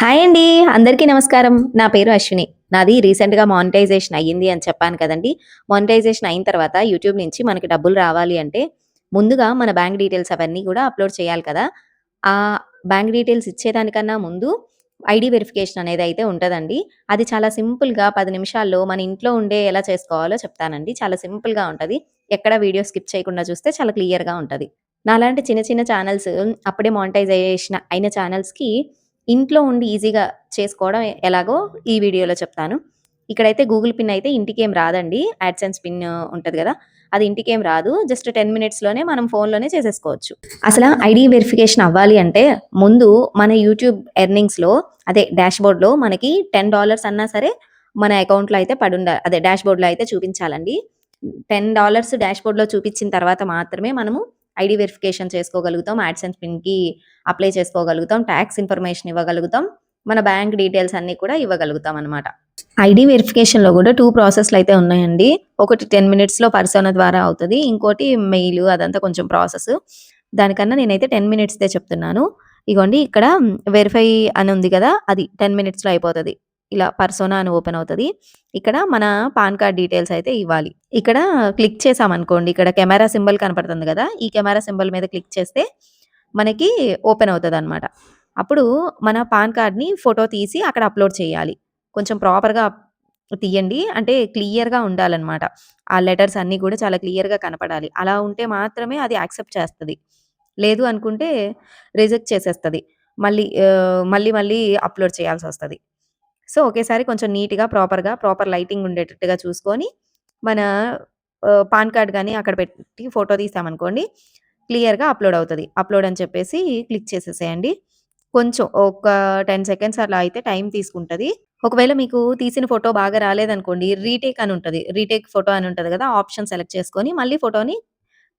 Hi అండి. అందరికీ నమస్కారం. నా పేరు అశ్విని. నాది రీసెంట్‌గా మానిటైజేషన్ అయ్యింది అని చెప్పాను కదండి మానిటైజేషన్ అయిన తర్వాత యూట్యూబ్ నుంచి మనకి డబ్బులు రావాలి అంటే, ముందుగా మన బ్యాంక్ డీటెయిల్స్ అవన్నీ కూడా అప్‌లోడ్ చేయాలి కదా! ఆ బ్యాంక్ డీటెయిల్స్ ఇచ్చేదానికన్నా ముందు ఐడి వెరిఫికేషన్ అనేది అయితే ఉంటుందండి అది చాలా సింపుల్‌గా పది నిమిషాల్లో మన ఇంట్లో ఉండే ఎలా చేసుకోవాలో చెప్తానండి. చాలా సింపుల్‌గా ఉంటుంది ఎక్కడ వీడియో స్కిప్ చేయకుండా చూస్తే చాలా క్లియర్‌గా ఉంటుంది నాలాంటి చిన్న చిన్న ఛానల్స్ అప్పుడే మానిటైజేషన్ అయిన ఛానల్స్కి ఇంట్లో ఉండి ఈజీగా చేసుకోవడం ఎలాగో ఈ వీడియోలో చెప్తాను. ఇక్కడైతే గూగుల్ పిన్ అయితే ఇంటికేం రాదండి. యాడ్‌సెన్స్ పిన్ ఉంటుంది కదా అది ఇంటికేం రాదు. జస్ట్ 10 మినిట్స్‌లోనే మనం ఫోన్‌లోనే చేసేసుకోవచ్చు. అసలు ఐడి వెరిఫికేషన్ అవ్వాలి అంటే ముందు మన యూట్యూబ్ ఎర్నింగ్స్‌లో అదే డాష్‌బోర్డ్‌లో మనకి $10 అన్నా సరే మన అకౌంట్‌లో అయితే పడుండ అదే డాష్‌బోర్డ్‌లో అయితే చూపించాలండి. $10 డాష్‌బోర్డ్‌లో చూపించిన తర్వాత మాత్రమే మనము ఐడి వెరిఫికేషన్ చేసుకోగలుగుతాం. యాడ్‌సెన్స్ పిన్‌కి అప్లై చేసుకోగలుగుతాం. టాక్స్ ఇన్ఫర్మేషన్ ఇవ్వగలుగుతాం. మన బ్యాంక్ డీటెయిల్స్ అన్నీ కూడా ఇవ్వగలుగుతాం అనమాట. ఐడి వెరిఫికేషన్‌లో గూడా 2 ప్రాసెస్‌లయితే ఉన్నాయండి. ఒకటి 10 మినిట్స్‌లో పర్సోనా ద్వారా అవుతది. ఇంకోటి మెయిల్ అదంతా కొంచెం ప్రాసెస్. దానికన్నా నేనైతే 10 మినిట్స్‌దే చెప్తున్నాను. ఇగోండి ఇక్కడ వెరిఫై అని ఉంది కదా అది 10 మినిట్స్‌లో అయిపోతది. ఇలా పర్సోనా అని ఓపెన్ అవుతుంది ఇక్కడ మన పాన్ కార్డ్ డీటెయిల్స్ అయితే ఇవ్వాలి. ఇక్కడ క్లిక్ చేసామనుకోండి ఇక్కడ కెమెరా సింబల్ కనపడుతుంది కదా ఈ కెమెరా సింబల్ మీద క్లిక్ చేస్తే మనకి ఓపెన్ అవుతుంది అనమాట అప్పుడు మన పాన్ కార్డ్‌ని ఫోటో తీసి అక్కడ అప్‌లోడ్ చేయాలి. కొంచెం ప్రాపర్‌గా తీయండి. అంటే క్లియర్‌గా ఉండాలన్నమాట ఆ లెటర్స్ అన్నీ కూడా చాలా క్లియర్‌గా కనపడాలి. అలా ఉంటే మాత్రమే అది యాక్సెప్ట్ చేస్తుంది లేదు అనుకుంటే రిజెక్ట్ చేసేస్తుంది మళ్ళీ మళ్ళీ మళ్ళీ అప్‌లోడ్ చేయాల్సి వస్తుంది సో, ఒకేసారి కొంచెం నీట్‌గా ప్రాపర్‌గా ప్రాపర్ లైటింగ్ ఉండేటట్టుగా చూసుకొని మన పాన్ కార్డ్ కానీ అక్కడ పెట్టి ఫోటో తీసామనుకోండి క్లియర్‌గా అప్‌లోడ్ అవుతుంది అప్‌లోడ్ అని చెప్పేసి క్లిక్ చేసేసేయండి. కొంచెం ఒక 10 సెకండ్స్ అలా అయితే టైం తీసుకుంటుంది ఒకవేళ మీకు తీసిన ఫోటో బాగా రాలేదనుకోండి రీటేక్ అని ఉంటుంది రీటేక్ ఫోటో అని ఉంటుంది కదా ఆప్షన్ సెలెక్ట్ చేసుకొని మళ్ళీ ఫోటోని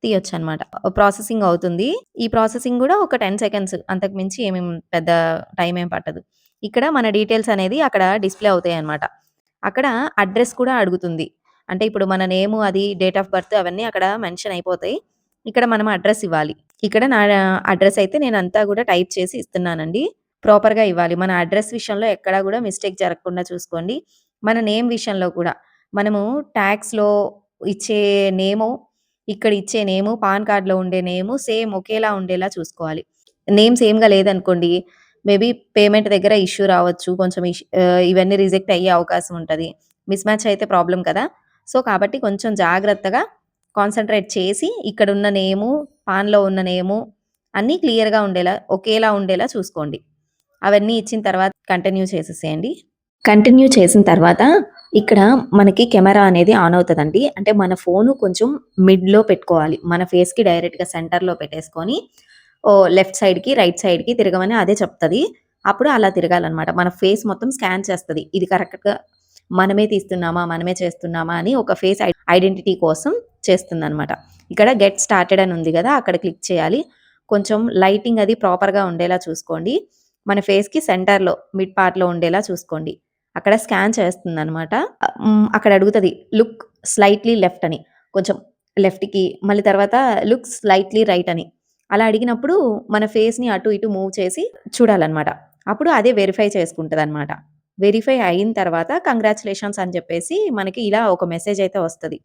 తీయొచ్చనమాట. ప్రాసెసింగ్ అవుతుంది. ఈ ప్రాసెసింగ్ కూడా ఒక 10 సెకండ్స్ అంతకు మించి ఏమేమి పెద్ద టైం ఏం పట్టదు. ఇక్కడ మన డీటెయిల్స్ అనేది అక్కడ డిస్‌ప్లే అవుతాయి అన్నమాట అక్కడ అడ్రస్ కూడా అడుగుతుంది. అంటే ఇప్పుడు మన నేము అది డేట్ ఆఫ్ బర్త్ అవన్నీ అక్కడ మెన్షన్ అయిపోతాయి. ఇక్కడ మనం అడ్రస్ ఇవ్వాలి. ఇక్కడ నా అడ్రస్ అయితే నేను అంతా కూడా టైప్ చేసి ఇస్తున్నానండి. ప్రాపర్‌గా ఇవ్వాలి. మన అడ్రస్ విషయంలో ఎక్కడా కూడా మిస్టేక్ జరగకుండా చూసుకోండి. మన నేమ్ విషయంలో కూడా మనము ట్యాక్స్లో ఇచ్చే నేము, ఇక్కడ ఇచ్చే నేము, పాన్ కార్డ్‌లో ఉండే నేము సేమ్ ఒకేలా ఉండేలా చూసుకోవాలి. నేమ్ సేమ్‌గా లేదనుకోండి మేబీ పేమెంట్ దగ్గర ఇష్యూ రావచ్చు. కొంచెం ఇవన్నీ రిజెక్ట్ అయ్యే అవకాశం ఉంటుంది మిస్ మ్యాచ్ అయితే ప్రాబ్లం కదా! సో, కాబట్టి కొంచెం జాగ్రత్తగా కాన్సన్ట్రేట్ చేసి ఇక్కడ ఉన్న నేము, పాన్‌లో ఉన్న నేము అన్నీ క్లియర్‌గా ఉండేలా ఒకేలా ఉండేలా చూసుకోండి. అవన్నీ ఇచ్చిన తర్వాత కంటిన్యూ చేసేసేయండి. కంటిన్యూ చేసిన తర్వాత ఇక్కడ మనకి కెమెరా అనేది ఆన్ అవుతుందండి అంటే మన ఫోను కొంచెం మిడ్‌లో పెట్టుకోవాలి. మన ఫేస్‌కి డైరెక్ట్‌గా సెంటర్‌లో పెట్టేసుకొని లెఫ్ట్ సైడ్‌కి, రైట్ సైడ్‌కి తిరగమని అదే చెప్తుంది అప్పుడు అలా తిరగాలనమాట. మన ఫేస్ మొత్తం స్కాన్ చేస్తుంది ఇది కరెక్ట్‌గా మనమే తీస్తున్నామా? మనమే చేస్తున్నామా? అని ఒక ఫేస్ ఐ ఐడెంటిటీ కోసం చేస్తుందనమాట. ఇక్కడ గెట్ స్టార్టెడ్ అని ఉంది కదా అక్కడ క్లిక్ చేయాలి. కొంచెం లైటింగ్ అది ప్రాపర్‌గా ఉండేలా చూసుకోండి. మన ఫేస్‌కి సెంటర్‌లో మిడ్ పార్ట్‌లో ఉండేలా చూసుకోండి. అక్కడ స్కాన్ చేస్తుందనమాట. అనమాట అక్కడ అడుగుతది లుక్ స్లైట్‌లీ లెఫ్ట్ అని. కొంచెం లెఫ్ట్‌కి మళ్ళీ తర్వాత లుక్ స్లైట్‌లీ రైట్ అని. అలా అడిగినప్పుడు మన ఫేస్‌ని అటు ఇటు మూవ్ చేసి చూడాలన్నమాట అప్పుడు అదే వెరిఫై చేసుకుంటుంది అనమాట వెరిఫై అయిన తర్వాత కంగ్రాచులేషన్స్ అని చెప్పేసి మనకి ఇలా ఒక మెసేజ్ అయితే వస్తుంది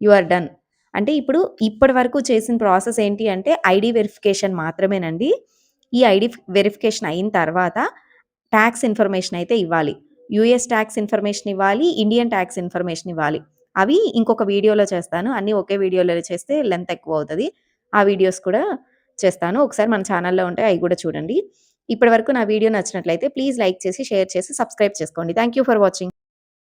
యు ఆర్ డన్. అంటే ఇప్పుడు ఇప్పటి వరకు చేసిన ప్రాసెస్ ఏంటి అంటే ఐడి వెరిఫికేషన్ మాత్రమేనండి. ఈ ఐడి వెరిఫికేషన్ అయిన తర్వాత ట్యాక్స్ ఇన్ఫర్మేషన్ అయితే ఇవ్వాలి. యూఎస్ టాక్స్ ఇన్ఫర్మేషన్ ఇవ్వాలి. ఇండియన్ ట్యాక్స్ ఇన్ఫర్మేషన్ ఇవ్వాలి. అవి ఇంకొక వీడియోలో చేస్తాను. అన్నీ ఒకే వీడియోలో చేస్తే లెంత్ ఎక్కువ అవుతుంది ఆ వీడియోస్ కూడా చేస్తాను. ఒకసారి మన ఛానల్లో ఉంటాయి అవి కూడా చూడండి. ఇప్పటి వరకు నా వీడియో నచ్చినట్లయితే ప్లీజ్ లైక్ చేసి, షేర్ చేసి, సబ్స్క్రైబ్ చేసుకోండి. Thank you for watching.